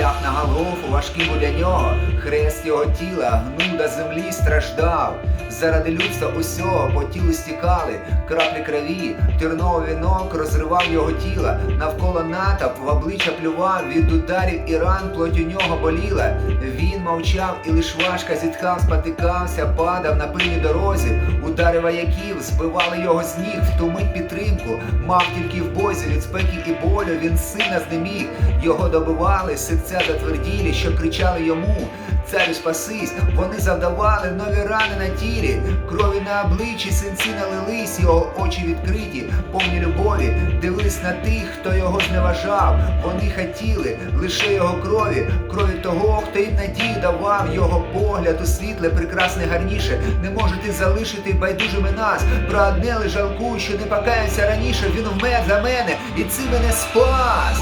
Шлях на галофу важкий у для нього, хрест його тіла, гнуда землі страждав. Заради людства усього по тілу стікали, краплі крові, терновий вінок розривав його тіла, навколо натовп в обличчя плював, від ударів і ран плоть у нього боліла. Він мовчав і лиш важко зітхав, спотикався, падав на пильній дорозі. Удари вояків збивали його з ніг, в ту мить підтримку. Мав тільки в бозі від спеки і болю, він сина знеміг. Його добивали, серця затверділі, що кричали йому. Царю спасись, вони завдавали нові рани на тілі, крові на обличчі, синці налились, його очі відкриті, повні любові, дивились на тих, хто його зневажав. Вони хотіли лише його крові, крові того, хто їм надію давав, його погляд у світле, прекрасне гарніше. Не можете залишити байдужими нас. Про одне лиш жалкую, що не покаявся раніше. Він вмер за мене і цим мене спас.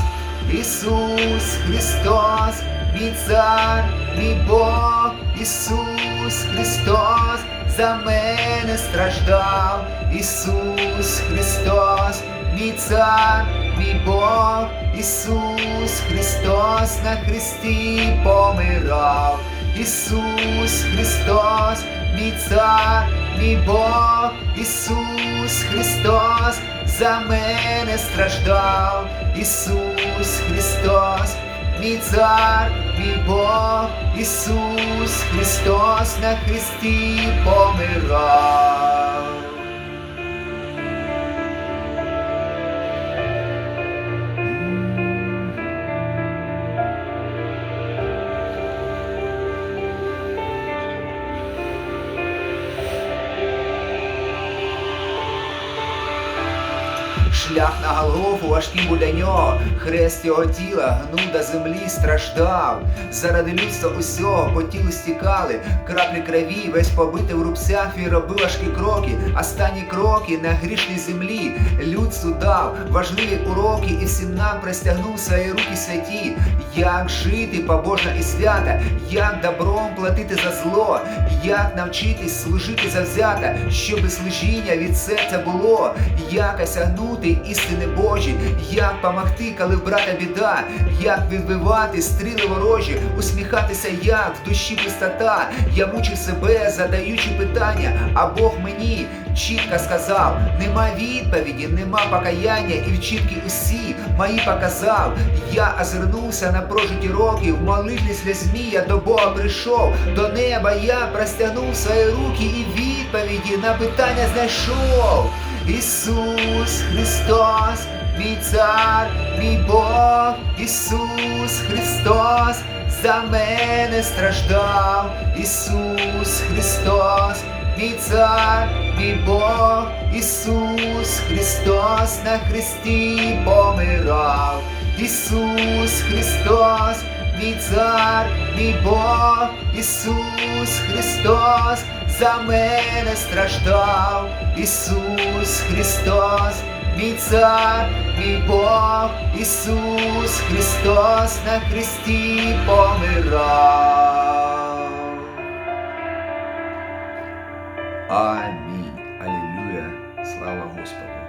Ісус Христос, мій цар, мій Бог, Ісус Христос, за мене страждав, Ісус Христос, мій цар, мій Бог, Ісус Христос на Христі помирав, Ісус Христос, мій цар, мій Бог, Ісус Христос, за мене страждав, Ісус Христос, мій цар, мій Бог, Ісус Христос на Христі помирав. Шлях на Голгофу важкий був для нього, хрест його тіла гнув до землі, страждав. Заради людства усього по тілу стікали, краплі крові, весь побитий в рубцях і робив важкі кроки, останні кроки на грішній землі. Людству дав важливі уроки і всім нам простягнув свої руки святі. Як жити побожно і свято, як добром платити за зло, як навчитись служити завзято, щоб служіння від серця було, як осягнути істини Божі, як помогти, коли брата біда, як відбивати стріли ворожі, усміхатися, як? В душі пустота. Я мучив себе, задаючи питання, а Бог мені чітко сказав: нема відповіді, нема покаяння, і вчинки усі мої показав. Я озирнувся на прожиті роки, в молитві слізьмі я до Бога прийшов, до неба я простягнув свої руки і відповіді на питання знайшов. Ісус Христос, мій цар, мій Бог, Ісус Христос, за мене страждав, Ісус Христос, мій цар, мій Бог, Ісус Христос на Христі помирав, Ісус Христос, мій цар, мій Бог, Ісус Христос, за мене страждав, Ісус Христос, мій цар, мій Бог, Ісус Христос на Христі помирав. Амінь. Алілюя, слава Господу,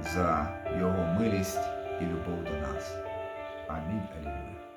за Його милість і любов до нас. Амінь. Алілюя.